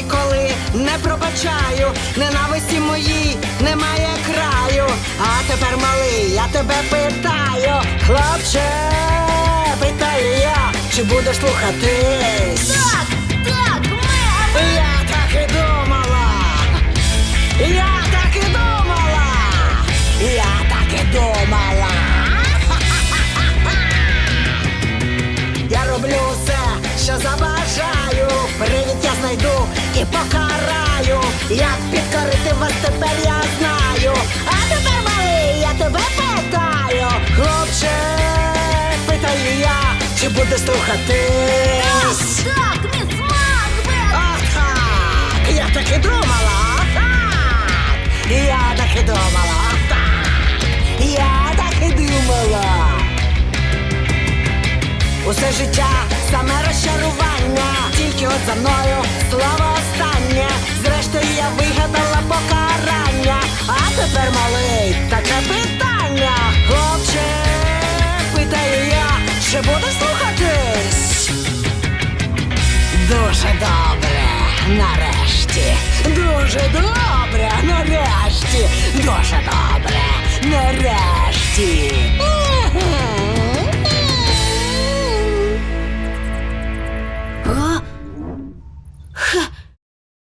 ніколи, не пробачаю, ненависті моїй немає краю. А тепер малий, я тебе питаю, хлопче, питаю я, чи будеш слухатись? Так, так, ми. Я так і думала. Я так і думала. Я так і думала. Я роблю все, що забажаю. Як підкорити вас тепер я знаю. А тепер малий, я тебе питаю. Хлопче, питаю я, чи будеш слухатись? Так, міс Макбет. Ах так! Я так і думала! Так! Я так і думала! Так! Я так і думала! Усе життя саме розчарування, тільки от за мною слово нарешті. Дуже добре, нарешті. Дуже добре, нарешті. А?